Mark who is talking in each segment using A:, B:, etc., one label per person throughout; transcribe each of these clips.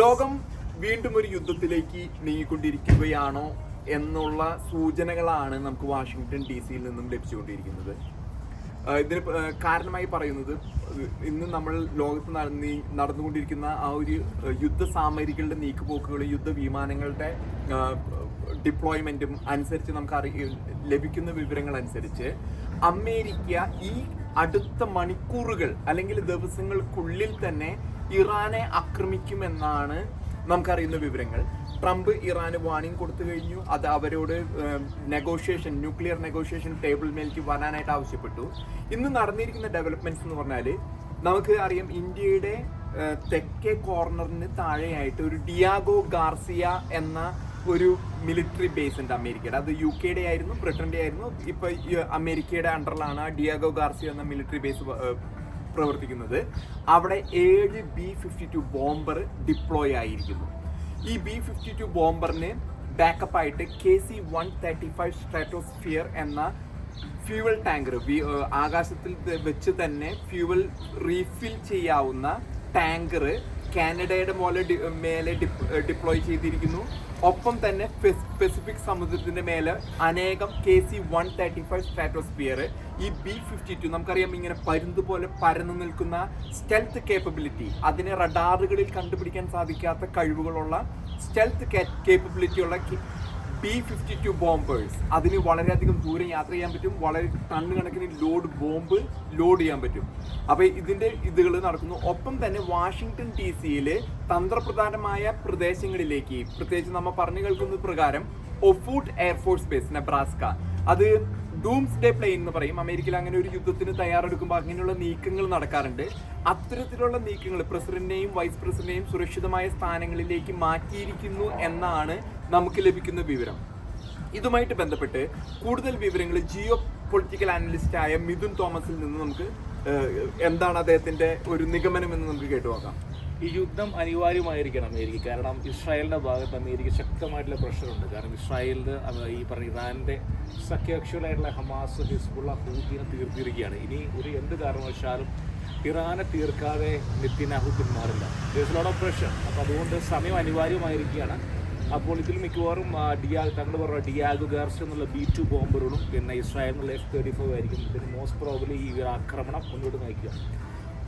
A: ലോകം വീണ്ടും ഒരു യുദ്ധത്തിലേക്ക് നീങ്ങിക്കൊണ്ടിരിക്കുകയാണോ എന്നുള്ള സൂചനകളാണ് നമുക്ക് വാഷിങ്ടൺ ഡി സിയിൽ നിന്നും ലഭിച്ചുകൊണ്ടിരിക്കുന്നത്. ഇതിന് കാരണമായി പറയുന്നത് ഇന്ന് നമ്മൾ ലോകത്ത് നടന്നി നടന്നുകൊണ്ടിരിക്കുന്ന ആ ഒരു യുദ്ധ സാമഗ്രികളുടെ നീക്കുപോക്കുകളും യുദ്ധ വിമാനങ്ങളുടെ ഡിപ്ലോയ്മെന്റും അനുസരിച്ച് നമുക്ക് അറി ലഭിക്കുന്ന വിവരങ്ങൾ അനുസരിച്ച് അമേരിക്ക ഈ അടുത്ത മണിക്കൂറുകൾ അല്ലെങ്കിൽ ദിവസങ്ങൾക്കുള്ളിൽ തന്നെ ഇറാനെ ആക്രമിക്കുമെന്നാണ് നമുക്കറിയുന്ന വിവരങ്ങൾ. ട്രംപ് ഇറാന് വാണിംഗ് കൊടുത്തു കഴിഞ്ഞു. അത് അവരോട് നെഗോഷിയേഷൻ ന്യൂക്ലിയർ നെഗോഷിയേഷൻ ടേബിൾ മേലേക്ക് വരാനായിട്ട് ആവശ്യപ്പെട്ടു. ഇന്ന് നടന്നിരിക്കുന്ന ഡെവലപ്മെന്റ്സ് എന്ന് പറഞ്ഞാൽ നമുക്ക് അറിയാം ഇന്ത്യയുടെ തെക്കേ കോർണറിന് താഴെയായിട്ട് ഒരു ഡിയാഗോ ഗാർസിയ എന്ന ഒരു മിലിറ്ററി ബേസ് ഉണ്ട് അമേരിക്കയുടെ. അത് യു കെയുടെ ആയിരുന്നു ബ്രിട്ടന്റെ ആയിരുന്നു. ഇപ്പോൾ അമേരിക്കയുടെ അണ്ടറിലാണ് ആ ഡിയാഗോ ഗാർസിയ എന്ന മിലിറ്ററി ബേസ് പ്രവർത്തിക്കുന്നത്. അവിടെ ഏഴ് B fifty two bomber deploy ആയിരിക്കുന്നു. ഈ ബി ഫിഫ്റ്റി ടു ബോംബറിന് ബാക്കപ്പ് ആയിട്ട് K C one thirty five stratosphere എന്ന ഫ്യൂവൽ ടാങ്കർ ആകാശത്തിൽ വെച്ച് തന്നെ ഫ്യൂവൽ റീഫിൽ ചെയ്യാവുന്ന ടാങ്കർ കാനഡയുടെ മോലെ മേലെ ഡിപ്ലോയ് ചെയ്തിരിക്കുന്നു. ഒപ്പം തന്നെ പെസിഫിക് സമുദ്രത്തിന്റെ മേലെ അനേകം K C one thirty five stratosphere ഈ ബി ഫിഫ്റ്റി ടു നമുക്കറിയാം ഇങ്ങനെ പരുന്ത് പോലെ പരന്നു നിൽക്കുന്ന സ്റ്റെൽത്ത് കേപ്പബിലിറ്റി അതിനെ റഡാറുകളിൽ കണ്ടുപിടിക്കാൻ സാധിക്കാത്ത കഴിവുകളുള്ള സ്റ്റെൽത്ത് കേപ്പബിലിറ്റി ഉള്ള ബി ഫിഫ്റ്റി ടു ബോംബേഴ്സ് അതിന് വളരെയധികം ദൂരം യാത്ര ചെയ്യാൻ പറ്റും. വളരെ ടണ്ണ് കണക്കിന് ലോഡ് ബോംബ് ലോഡ് ചെയ്യാൻ പറ്റും. അപ്പോൾ ഇതിന്റെ ഇതുകൾ നടക്കുന്നു. ഒപ്പം തന്നെ വാഷിങ്ടൺ ഡി സിയിൽ തന്ത്രപ്രധാനമായ പ്രദേശങ്ങളിലേക്ക് പ്രത്യേകിച്ച് നമ്മൾ പറഞ്ഞു കേൾക്കുന്ന പ്രകാരം Offutt air force base Nebraska അത് ഡൂംസ് ഡേ പ്ലെയിൻ എന്ന് പറയും. അമേരിക്കയിൽ അങ്ങനെ ഒരു യുദ്ധത്തിന് തയ്യാറെടുക്കുമ്പോൾ അങ്ങനെയുള്ള നീക്കങ്ങൾ നടക്കാറുണ്ട്. അത്തരത്തിലുള്ള നീക്കങ്ങൾ പ്രസിഡന്റിനെയും വൈസ് പ്രസിഡന്റിനെയും സുരക്ഷിതമായ സ്ഥാനങ്ങളിലേക്ക് മാറ്റിയിരിക്കുന്നു എന്നാണ് നമുക്ക് ലഭിക്കുന്ന വിവരം. ഇതുമായിട്ട് ബന്ധപ്പെട്ട് കൂടുതൽ വിവരങ്ങൾ ജിയോ പൊളിറ്റിക്കൽ അനലിസ്റ്റ് ആയ മിഥുൻ തോമസിൽ നിന്ന് നമുക്ക് എന്താണ് അദ്ദേഹത്തിന്റെ ഒരു നിഗമനം എന്ന് നമുക്ക് കേട്ടു നോക്കാം.
B: ഈ യുദ്ധം അനിവാര്യമായിരിക്കണം അമേരിക്ക. കാരണം ഇസ്രായേലിന്റെ ഭാഗത്ത് അമേരിക്ക ശക്തമായിട്ടുള്ള പ്രഷറുണ്ട് കാരണം ഇസ്രായേലിന് ഈ പറഞ്ഞ ഇറാന്റെ സഖ്യകക്ഷികളായിട്ടുള്ള ഹമാസ് ഹിസ്ബുള്ള ഹൂത്തിനെ തീർത്തിരിക്കുകയാണ്. ഇനി ഒരു എന്ത് കാരണവശാലും ഇറാനെ തീർക്കാതെ നെത്തിനാഹു പിന്മാറില്ല പ്രഷർ അപ്പോൾ അതുകൊണ്ട് സമയം അനിവാര്യമായിരിക്കുകയാണ്. അപ്പോൾ ഇതിൽ മിക്കവാറും ഡിയാഗ് ഡിയാ തങ്ങൾ പറഞ്ഞ ഡിയാഗോ ഗാർസ് എന്നുള്ള ബി ടു ബോംബറുകളും പിന്നെ ഇസ്രായേൽ എന്നുള്ള എഫ് തേർട്ടി ഫൈവ് ആയിരിക്കും. ഇതിന് മോസ്റ്റ് പ്രോബ്ലി ഈ ഒരു ആക്രമണം മുന്നോട്ട് നയിക്കുക.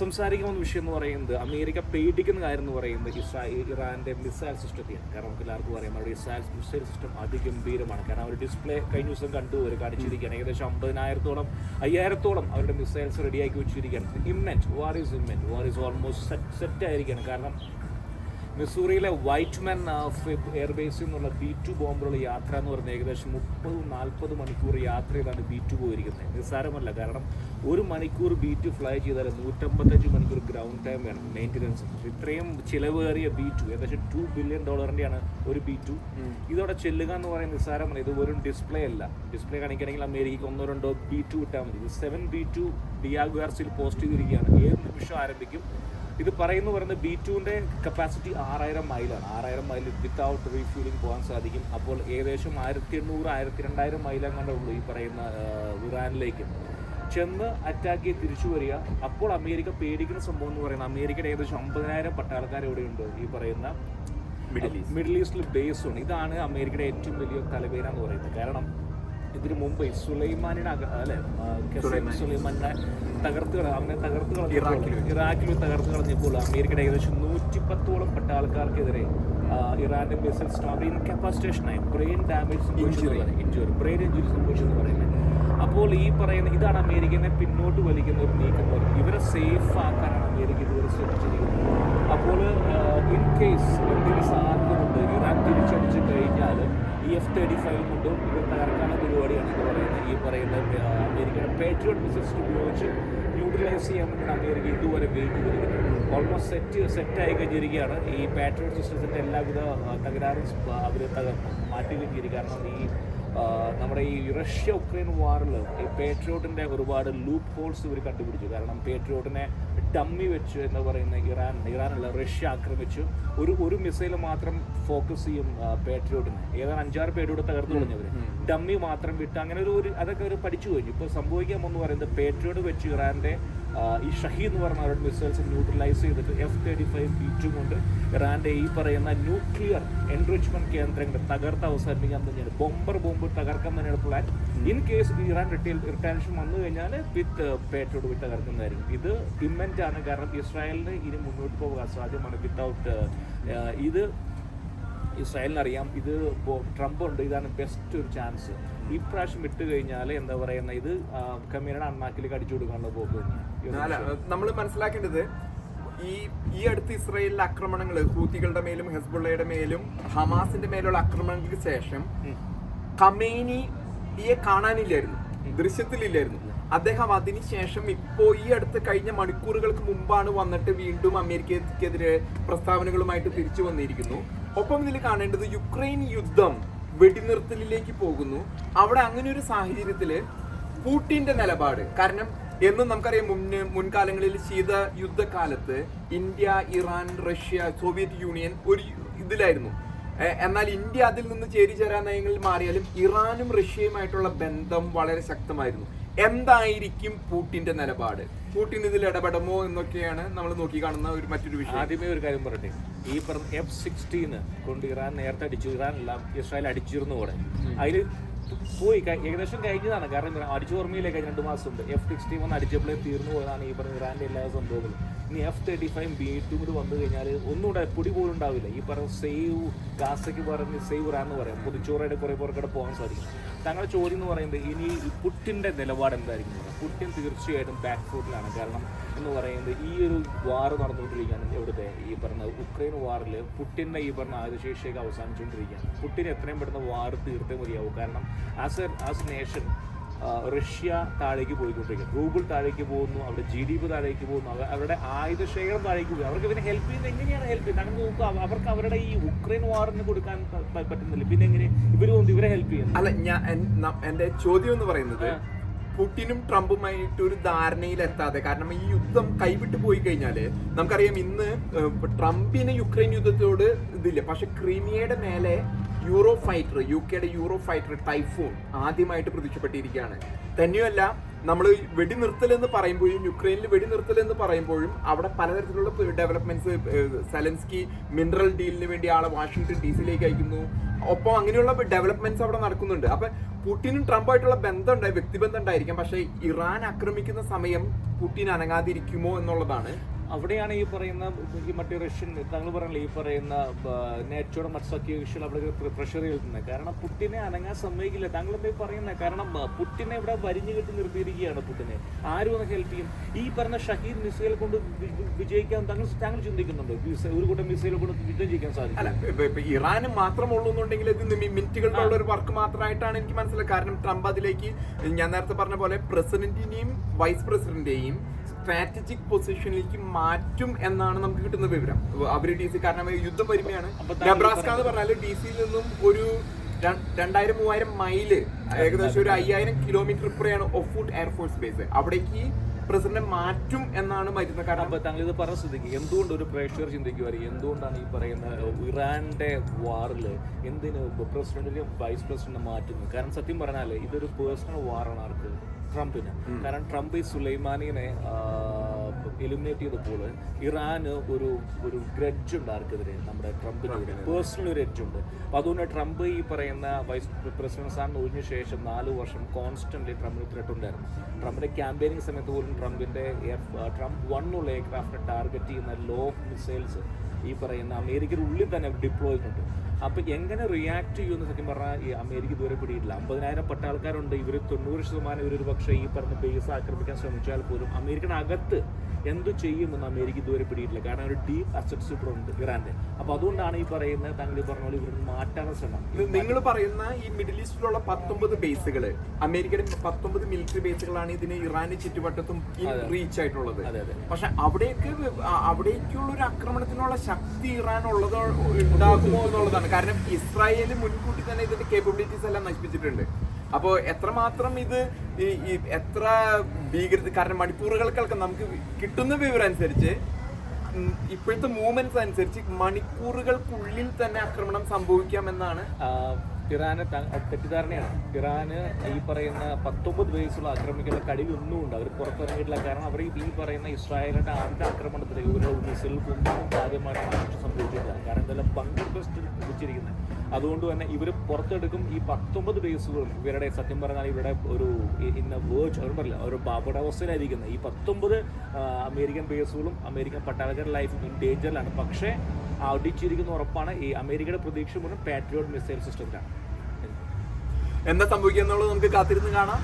B: സംസാരിക്കുന്ന വിഷയം എന്ന് പറയുന്നത് അമേരിക്ക പേടിക്കുന്ന കാര്യം എന്ന് പറയുന്നത് ഇസ്രായേൽ ഇറാന്റെ മിസൈൽ സിസ്റ്റത്തെയാണ് കാരണം നമുക്ക് എല്ലാവർക്കും അറിയാം അവരുടെ ഇസ്രായേൽ മിസൈൽ സിസ്റ്റം അതിഗംഭീരമാണ്. കാരണം അവർ ഡിസ്പ്ലേ കഴിഞ്ഞ ദിവസം കണ്ടു അവർ കാണിച്ചിരിക്കുകയാണ്. ഏകദേശം അമ്പതിനായിരത്തോളം അയ്യായിരത്തോളം അവരുടെ മിസൈൽസ് റെഡിയാക്കി വെച്ചിരിക്കുകയാണ്. Imminent war is imminent war is almost set set ആയിരിക്കുകയാണ്. കാരണം മിസൂറിയിലെ വൈറ്റ്മാൻ എയർബേസിൽ നിന്നുള്ള ബി ടു ബോംബറുള്ള യാത്ര എന്ന് പറയുന്നത് ഏകദേശം മുപ്പതും നാൽപ്പത് മണിക്കൂർ യാത്ര ചെയ്താണ് ബി ടു പോയിരിക്കുന്നത്. നിസ്സാരമല്ല കാരണം ഒരു മണിക്കൂർ ബി ടു ഫ്ലൈ ചെയ്താൽ നൂറ്റമ്പത്തഞ്ച് മണിക്കൂർ ഗ്രൗണ്ട് ടൈം വേണം മെയിന്റനൻസ് ഇത്രയും ചിലവേറിയ ബി ടു ഏകദേശം ടു ബില്യൺ ഡോളറിന്റെയാണ് ഒരു ബി ടു. ഇതോടെ ചെല്ലുക എന്ന് പറയുന്നത് നിസ്സാരമല്ല ഇത് വെറും ഡിസ്പ്ലേ അല്ല. ഡിസ്പ്ലേ കാണിക്കണമെങ്കിൽ അമേരിക്കയ്ക്ക് ഒന്നോ രണ്ടോ ബി ടു കിട്ടാൽ മതി. ഇത് സെവൻ ബി ടു ഡിയാഗുആർസിൽ പോസ്റ്റ് ചെയ്തിരിക്കുകയാണ്. ഏത് നിമിഷം ആരംഭിക്കും. ഇത് പറയുന്നു പറയുന്നത് ബി ടുവിന്റെ കപ്പാസിറ്റി ആറായിരം മൈലാണ് ആറായിരം മൈൽ വിത്തൗട്ട് റീഫ്യൂലിംഗ് പോകാൻ സാധിക്കും. അപ്പോൾ ഏകദേശം ആയിരത്തി എണ്ണൂറ് ആയിരത്തി രണ്ടായിരം മൈലങ്ങാണ്ടേ ഉള്ളൂ ഈ പറയുന്ന ഇറാനിലേക്ക്. ചെന്ന് അറ്റാക്ക് ചെയ്ത് തിരിച്ചു വരിക. അപ്പോൾ അമേരിക്ക പേടിക്കുന്ന സംഭവം എന്ന് പറയുന്നത് അമേരിക്കയുടെ ഏകദേശം അമ്പതിനായിരം പട്ടാളക്കാർ ഇവിടെയുണ്ട് ഈ പറയുന്ന
A: മിഡിൽ
B: ഈസ്റ്റിൽ ബേസ് ഉണ്ട് ഇതാണ് അമേരിക്കയുടെ ഏറ്റവും വലിയ തലവേന എന്ന് പറയുന്നത്. കാരണം ഇതിനു മുമ്പ് സുലൈമാനിനെ അല്ലെ? ആ, ഖസീം സുലൈമാനെ. തകർത്ത് അവനെ തകർത്ത് കളഞ്ഞു ഇറാഖിൽ തകർത്ത് കളഞ്ഞപ്പോൾ അമേരിക്കയുടെ ഏകദേശം നൂറ്റിപ്പത്തോളം പട്ടാൾക്കാർക്കെതിരെ ആൾക്കാർക്കെതിരെ ഇറാന്റെ missile capacitation ഇൻകപ്പാസിറ്റേഷനായി brain damage injury brain injury സംഭവിച്ചെന്ന് പറയുന്നത്. അപ്പോൾ ഈ പറയുന്ന ഇതാണ് അമേരിക്കനെ പിന്നോട്ട് വലിക്കുന്ന ഒരു നീക്കം. പറയുന്നത് ഇവരെ സേഫ് ആക്കാനാണ് അമേരിക്ക ഇതുവരെ ശ്രമിച്ചിരിക്കുന്നത്. അപ്പോൾ ഇൻ കേസ് ഈ എഫ് തേർട്ടി ഫൈവ് കൊണ്ടും ഇവർ തകർക്കാനുള്ള പരിപാടിയാണ് ഇത് പറയുന്നത്. ഈ പറയുന്ന അമേരിക്കയുടെ പേട്രിയോട്ട് മിസൈൽസ് ഉപയോഗിച്ച് യൂട്ടിലൈസ് ചെയ്യാൻ വേണ്ടി അമേരിക്ക ഇതുവരെ വെയിറ്റ് ചെയ്തിരിക്കുന്നത്. ഓൾമോസ്റ്റ് സെറ്റ് സെറ്റ് ആയി കഴിഞ്ഞിരിക്കുകയാണ്. ഈ പാട്രിയോട്ട് സിസ്റ്റത്തിന്റെ എല്ലാവിധ തകരാറും അവർ മാറ്റി കഴിഞ്ഞിരിക്കും കാരണം ഈ നമ്മുടെ ഈ റഷ്യ ഉക്രൈൻ വാറിൽ ഈ പേട്രിയോട്ടിന്റെ ഒരുപാട് ലൂപ്പ് ഹോൾസ് ഇവർ കണ്ടുപിടിച്ചു. കാരണം പേട്രിയോട്ടിനെ ഡമ്മി വെച്ചു എന്ന് പറയുന്ന ഇറാൻ ഇറാനുള്ള റഷ്യ ആക്രമിച്ചു. ഒരു ഒരു മിസൈൽ മാത്രം ഫോക്കസ് ചെയ്യും പേട്രിയോട്ടിന് ഏതാണ് അഞ്ചാറ് പേട്രിയോട്ട് തകർന്നു കളഞ്ഞവർ ഡമ്മി മാത്രം വിട്ട് അങ്ങനെ ഒരു ഒരു അതൊക്കെ അവർ പഠിച്ചു കഴിഞ്ഞു. ഇപ്പോൾ സംഭവിക്കാൻ എന്ന് പറയുന്നത് പേട്രിയോട്ട് വെച്ച് ഇറാന്റെ ഈ ഷഹി എന്ന് പറഞ്ഞ അവരുടെ മിസൈൽസ് ന്യൂട്രലൈസ് ചെയ്തിട്ട് എഫ് തേർട്ടി ഫൈവ് ബീറ്റും കൊണ്ട് ഇറാന്റെ ഈ പറയുന്ന ന്യൂക്ലിയർ എൻറിച്ച്മെന്റ് കേന്ദ്രങ്ങൾ തകർത്ത് അവസാനിപ്പിക്കാൻ തന്നെയാണ്. ബോംബർ ബോംബ് തകർക്കാൻ തന്നെയാണ് പ്ലാൻ ഇൻ കേസ് ഇറാൻ റിട്ടേൽ റിട്ടാൻഷൻ വന്നു കഴിഞ്ഞാൽ വിത്ത് പേറ്റോട് വിട്ട് തകർക്കുന്നതായിരിക്കും. ഇത് ഇമ്മന്റ് ആണ് കാരണം ഇസ്രായേലിന് ഇനി മുന്നോട്ട് പോകാൻ സാധ്യമാണ് വിത്തൗട്ട് ഇത് ഇസ്രായേലിന് അറിയാം. ഇത് ട്രംപ് ഉണ്ട്. ഇതാണ് ബെസ്റ്റ് ഒരു ചാൻസ് ഈ ഇപ്രാവശ്യം വിട്ട് കഴിഞ്ഞാൽ എന്താ പറയുന്ന ഇത് കമ്മീനയുടെ അണ്ണാക്കിലേക്ക് അടിച്ചു കൊടുക്കാനുള്ള പോക്ക് തന്നെയാണ്
A: നമ്മൾ മനസ്സിലാക്കേണ്ടത് ഈ ഈ അടുത്ത് ഇസ്രായേലിലെ ആക്രമണങ്ങൾ ഹൂത്തികളുടെ മേലും ഹെസ്ബുള്ളയുടെ മേലും ഹമാസിന്റെ മേലുള്ള ആക്രമണങ്ങൾക്ക് ശേഷം കമേനിയെ കാണാനില്ലായിരുന്നു. ദൃശ്യത്തിലില്ലായിരുന്നു. അദ്ദേഹം അതിനുശേഷം ഇപ്പോൾ ഈ അടുത്ത് കഴിഞ്ഞ മണിക്കൂറുകൾക്ക് മുമ്പാണ് വന്നിട്ട് വീണ്ടും അമേരിക്കക്കെതിരെ പ്രസ്താവനകളുമായിട്ട് തിരിച്ചു വന്നിരിക്കുന്നു. ഒപ്പം ഇതിൽ കാണേണ്ടത് യുക്രൈൻ യുദ്ധം വെടിനിർത്തലിലേക്ക് പോകുന്നു. അവിടെ അങ്ങനെ ഒരു സാഹചര്യത്തിൽ പൂട്ടിന്റെ നിലപാട് കാരണം എന്നും നമുക്കറിയാം മുന്ന് മുൻകാലങ്ങളിൽ ശീത യുദ്ധകാലത്ത് India Iran Russia Soviet Union ഒരു ഇതിലായിരുന്നു. എന്നാൽ ഇന്ത്യ അതിൽ നിന്ന് ചേരിചേരാ നയങ്ങളിൽ മാറിയാലും ഇറാനും റഷ്യയുമായിട്ടുള്ള ബന്ധം വളരെ ശക്തമായിരുന്നു. എന്തായിരിക്കും പൂട്ടിന്റെ നിലപാട്? പൂട്ടിൻ ഇതിൽ ഇടപെടുമോ എന്നൊക്കെയാണ് നമ്മൾ നോക്കി കാണുന്ന ഒരു മറ്റൊരു വിഷയം.
B: ആദ്യമേ ഒരു കാര്യം പറയട്ടെ. ഈ പറഞ്ഞ എഫ് സിക്സ്റ്റീന് കൊണ്ട് ഇറാൻ നേരത്തെ അടിച്ചു ഇറാനെല്ലാം ഇസ്രായേൽ അടിച്ചിരുന്നു കൂടെ. അതിൽ പോയി ഏകദേശം കഴിഞ്ഞതാണ്. കാരണം അടിച്ചു ഓർമ്മയിലേക്ക് രണ്ട് മാസം ഉണ്ട് എഫ് സിക്സ്റ്റീൻ വന്ന് അടിച്ചപ്പോഴേ തീർന്നു പോയതാണ് ഈ പറഞ്ഞ ഇറാന്റെ എല്ലാ സംഭവങ്ങളും. ഇനി F thirty five B two കൂടി വന്നു കഴിഞ്ഞാൽ ഒന്നുകൂടെ പൊടി പോലും ഉണ്ടാവില്ല. ഈ പറഞ്ഞ സേവ് ഗാസയ്ക്ക് പറഞ്ഞ് സേവ് റാന്ന് പറയാം. പുതുച്ചോറയുടെ കുറേ പേർക്കടെ പോകാൻ സാധിക്കും. താങ്കളുടെ ചോദ്യം എന്ന് പറയുന്നത് ഇനി ഈ പുട്ടിന്റെ നിലപാട് എന്തായിരിക്കും. പുട്ടിൻ തീർച്ചയായിട്ടും ബാക്ക് ഫുട്ടിലാണ് കാരണം എന്ന് പറയുന്നത് ഈ ഒരു വാർ നടന്നുകൊണ്ടിരിക്കുകയാണ് എവിടുത്തെ ഈ പറഞ്ഞ ഉക്രൈൻ വാറിൽ പുട്ടിന്റെ ഈ പറഞ്ഞ ആയുധശേഷിയൊക്കെ അവസാനിച്ചുകൊണ്ടിരിക്കുകയാണ്. പുട്ടിന് എത്രയും പെട്ടെന്ന് വാർ തീർത്തേ മതിയാവും. കാരണം as a as nation Russia താഴേക്ക് പോയിക്കൊണ്ടിരിക്കുന്നത് റൂബിൾ താഴേക്ക് പോകുന്നു അവിടെ ജി ഡി പി താഴേക്ക് പോകുന്നു അവരുടെ അവരുടെ ആയുധശേഖരം താഴേക്ക് പോകുന്നു അവർക്ക് പിന്നെ ഹെൽപ്പ് ചെയ്യുന്നത് എങ്ങനെയാണ് ഹെൽപ്പ് ചെയ്യുന്നത്? അങ്ങനെ നോക്കുക അവർക്ക് അവരുടെ ഈ ഉക്രൈൻ വാറിന് കൊടുക്കാൻ പറ്റുന്നില്ല. പിന്നെ എങ്ങനെ? ഇവർ കൊണ്ട് ഇവരെ ഹെൽപ്പ് ചെയ്യുന്നു.
A: അല്ല ഞാൻ എന്റെ ചോദ്യം എന്ന് പറയുന്നത് പുടിനും ട്രംപുമായിട്ട് ഒരു ധാരണയിലെത്താതെ കാരണം ഈ യുദ്ധം കൈവിട്ട് പോയി കഴിഞ്ഞാൽ നമുക്കറിയാം ഇന്ന് ട്രംപിന് യുക്രൈൻ യുദ്ധത്തോട് ഇതില്ല. പക്ഷെ ക്രീമിയയുടെ മേലെ യൂറോ ഫൈറ്റർ യു കെയുടെ യൂറോ ഫൈറ്റർ ടൈഫൂൺ ആദ്യമായിട്ട് പ്രത്യക്ഷപ്പെട്ടിരിക്കുകയാണ്. തന്നെയല്ല നമ്മൾ വെടിനിർത്തൽ എന്ന് പറയുമ്പോഴും യുക്രൈനിൽ വെടിനിർത്തൽ എന്ന് പറയുമ്പോഴും അവിടെ പലതരത്തിലുള്ള ഡെവലപ്മെന്റ്സ് സലൻസ്കി മിനറൽ ഡീലിന് വേണ്ടി ആളെ വാഷിംഗ്ടൺ ഡി സിയിലേക്ക് അയക്കുന്നു. ഒപ്പം അങ്ങനെയുള്ള ഡെവലപ്മെന്റ്സ് അവിടെ നടക്കുന്നുണ്ട്. അപ്പൊ പുടിനും ട്രംപായിട്ടുള്ള ബന്ധം ഉണ്ടായി വ്യക്തിബന്ധം ഉണ്ടായിരിക്കാം. പക്ഷേ ഇറാൻ ആക്രമിക്കുന്ന സമയം പുട്ടിൻ അനങ്ങാതിരിക്കുമോ എന്നുള്ളതാണ്
B: അവിടെയാണ് ഈ പറയുന്ന ഈ മറ്റേ റഷ്യൻ താങ്കൾ പറഞ്ഞില്ല ഈ പറയുന്ന നേച്ചോടെ മറ്റ് അവിടെ പ്രഷർ ചെലുത്തുന്നത് കാരണം പുട്ടിനെ അനങ്ങാൻ സമ്മതിക്കില്ല. താങ്കൾ എന്താ പറയുന്നത് കാരണം പുട്ടിനെ ഇവിടെ വരിഞ്ഞു കെട്ടി നിർത്തിയിരിക്കുകയാണ് പുട്ടിനെ. ആരും ഒന്ന് ഹെൽപ്പ് ചെയ്യും? ഈ പറഞ്ഞ ഷഹീദ് മിസൈൽ കൊണ്ട് വിജയിക്കാൻ താങ്കൾ താങ്കൾ ചിന്തിക്കുന്നുണ്ടോ? ഒരു കൂട്ടം മിസൈൽ കൊണ്ട് യുദ്ധം ജയിക്കാൻ സാധിക്കും.
A: ഇറാന് മാത്രമുള്ളൂ എന്നുണ്ടെങ്കിൽ ഇത് മിനിറ്റുകളുടെ ഒരു വർക്ക് മാത്രമായിട്ടാണ് എനിക്ക് മനസ്സിലായത്. കാരണം ട്രംപ് അതിലേക്ക് ഞാൻ നേരത്തെ പറഞ്ഞ പോലെ പ്രസിഡന്റിനെയും വൈസ് പ്രസിഡന്റിനെയും സ്ട്രാറ്റജിക് പൊസിഷനിലേക്ക് മാറ്റും എന്നാണ് നമുക്ക് കിട്ടുന്ന വിവരം. അവർ ഡി സി കാരണം യുദ്ധം വരുമ്പോഴാണ് നെബ്രാസ്ക എന്ന് പറഞ്ഞാൽ ഡി സിയിൽ നിന്നും ഒരു രണ്ടായിരം മൂവായിരം മൈൽ ഏകദേശം ഒരു അയ്യായിരം കിലോമീറ്റർ ഇപ്പുറയാണ് ഓഫ് ഫുഡ് എയർഫോഴ്സ് ബേസ് അവിടേക്ക് പ്രസിഡന്റ് മാറ്റും എന്നാണ് മരുന്ന് കാരണം
B: താങ്കൾ ഇത് പറഞ്ഞ സ്ഥിതിക്ക് എന്തുകൊണ്ട് ഒരു പ്രേക്ഷകർ ചിന്തിക്കുമായിരിക്കും എന്തുകൊണ്ടാണ് ഈ പറയുന്ന ഇറാന്റെ വാറിൽ എന്തിന് പ്രസിഡന്റിനെയും വൈസ് പ്രസിഡന്റിനെ മാറ്റുന്നത്? കാരണം സത്യം പറഞ്ഞാൽ ഇതൊരു പേഴ്സണൽ വാറാണ് ആർക്ക്. ട്രംപിന്. കാരണം ട്രംപ് ഈ സുലൈമാനിനെ എലിമിനേറ്റ് ചെയ്തപ്പോൾ ഇറാന് ഒരു ഒരു ഗ്രഡ്ജ് ഉണ്ട് ആർക്കെതിരെ നമ്മുടെ ട്രംപിനെതിരെ പേഴ്സണൽ ഒരു എഡ്ജ് ഉണ്ട്. അപ്പോൾ അതുകൊണ്ട് ട്രംപ് ഈ പറയുന്ന വൈസ് പ്രസിഡന്റ് സ്ഥാനം ഒഴിഞ്ഞ ശേഷം നാല് വർഷം കോൺസ്റ്റന്റ്ലി ട്രംപിന് ത്രെട്ട് ഉണ്ടായിരുന്നു. ട്രംപിന്റെ ക്യാമ്പയിനിങ് സമയത്ത് പോലും ട്രംപിന്റെ ട്രംപ് വൺ ഉള്ള എയർക്രാഫ്റ്റിനെ ടാർഗറ്റ് ചെയ്യുന്ന ലോ മിസൈൽസ് ഈ പറയുന്ന അമേരിക്കയുടെ ഉള്ളിൽ തന്നെ ഡിപ്ലോയ് ചെയ്യുന്നുണ്ട് അപ്പൊ എങ്ങനെ റിയാക്ട് ചെയ്യുമെന്ന് സത്യം പറഞ്ഞാൽ ഈ അമേരിക്ക ഇതുവരെ പിടിയിട്ടില്ല. അമ്പതിനായിരം പട്ടാൾക്കാരുണ്ട് ഇവർ തൊണ്ണൂറ് ശതമാനം ഇവർ ഒരു പക്ഷേ ഈ പറഞ്ഞ ബേസ് ആക്രമിക്കാൻ ശ്രമിച്ചാൽ പോലും അമേരിക്കയുടെ അകത്ത് എന്ത് ചെയ്യുമെന്ന് അമേരിക്ക ഇതുവരെ പിടിയിട്ടില്ല. കാരണം ഒരു ഡീപ്പ് അസറ്റ്സ് ഇവിടെ ഉണ്ട് ഇറാന്റെ. അപ്പൊ അതുകൊണ്ടാണ് ഈ പറയുന്നത് താങ്കൾ പറഞ്ഞ പോലെ ഇവർ മാറ്റാനുള്ള ശ്രമം.
A: നിങ്ങൾ പറയുന്ന ഈ മിഡിൽ ഈസ്റ്റിലുള്ള പത്തൊമ്പത് ബേസുകൾ അമേരിക്കയുടെ പത്തൊമ്പത് മിലിറ്ററി ബേസുകളാണ് ഇതിന് ഇറാന്റെ ചുറ്റുവട്ടത്തും റീച്ച് ആയിട്ടുള്ളത്.
B: അതെ അതെ.
A: പക്ഷെ അവിടേക്ക് അവിടേക്കുള്ള ഒരു ആക്രമണത്തിനുള്ള ശക്തി ഇറാൻ ഉള്ളത് ഉണ്ടാകുമോ എന്നുള്ളതാണ് കാരണം ഇസ്രായേൽ മുൻകൂട്ടി തന്നെ ഇതിന്റെ കേപ്പബിലിറ്റീസ് എല്ലാം നശിപ്പിച്ചിട്ടുണ്ട്. അപ്പോൾ എത്രമാത്രം ഇത് ഈ എത്ര ഭീകരത കാരണം മണിക്കൂറുകൾക്കൊക്കെ നമുക്ക് കിട്ടുന്ന വിവരം അനുസരിച്ച് ഇപ്പോഴത്തെ മൂവ്മെന്റ്സ് അനുസരിച്ച് മണിക്കൂറുകൾക്കുള്ളിൽ തന്നെ ആക്രമണം സംഭവിക്കാമെന്നാണ്
B: ഇറാന് തെറ്റിദ്ധാരണയാണ്. ഇറാന് ഈ പറയുന്ന പത്തൊമ്പത് വയസ്സുള്ള ആക്രമിക്കുന്ന കഴിവൊന്നും ഉണ്ട് അവർ പുറത്തിറങ്ങിയിട്ടില്ല കാരണം അവർ ഈ പറയുന്ന ഇസ്രായേലിന്റെ ആദ്യത്തെ ആക്രമണത്തിൽ ഇവരുടെ മിസൈലുകൾക്കൊന്നും കാര്യമായിട്ട് നാശം സംഭവിച്ചിട്ടില്ല. കാരണം ഇതെല്ലാം ബങ്കർ ബെസ്റ്റ് അതുകൊണ്ട് തന്നെ ഇവർ പുറത്തെടുക്കും ഈ പത്തൊമ്പത് വയസ്സുകളും ഇവരുടെ സത്യം പറഞ്ഞാൽ ഇവരുടെ ഒരു ഇന്ന വേർഡ് അവർ പറയില്ല? ഒരു അപകടാവസ്ഥയിലായിരിക്കുന്നത് ഈ പത്തൊമ്പത് അമേരിക്കൻ ബേസുകളും അമേരിക്കൻ പട്ടാളക്കാരുടെ ലൈഫും ഇൻ ഡേഞ്ചറിലാണ് പക്ഷേ അടിച്ചിരിക്കുന്ന ഉറപ്പാണ് ഈ അമേരിക്കയുടെ പ്രതീക്ഷ മുഴുവൻ പാട്രിയോട്ട് മിസൈൽ സിസ്റ്റത്തിലാണ്
A: എന്താ സംഭവിക്കുക എന്നുള്ളത് നമുക്ക് കാത്തിരുന്ന് കാണാം.